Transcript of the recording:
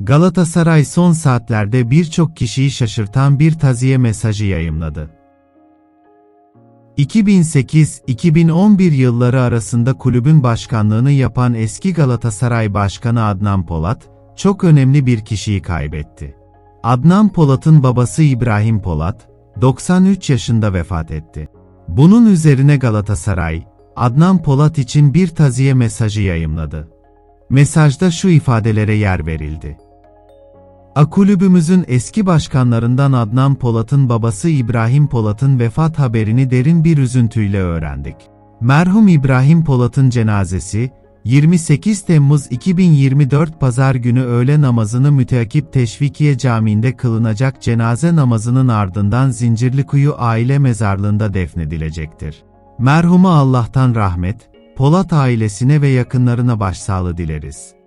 Galatasaray son saatlerde birçok kişiyi şaşırtan bir taziye mesajı yayımladı. 2008-2011 yılları arasında kulübün başkanlığını yapan eski Galatasaray Başkanı Adnan Polat, çok önemli bir kişiyi kaybetti. Adnan Polat'ın babası İbrahim Polat, 93 yaşında vefat etti. Bunun üzerine Galatasaray, Adnan Polat için bir taziye mesajı yayımladı. Mesajda şu ifadelere yer verildi. A kulübümüzün eski başkanlarından Adnan Polat'ın babası İbrahim Polat'ın vefat haberini derin bir üzüntüyle öğrendik. Merhum İbrahim Polat'ın cenazesi, 28 Temmuz 2024 Pazar günü öğle namazını müteakip Teşvikiye Camii'nde kılınacak cenaze namazının ardından Zincirlikuyu aile mezarlığında defnedilecektir. Merhuma Allah'tan rahmet, Polat ailesine ve yakınlarına başsağlığı dileriz.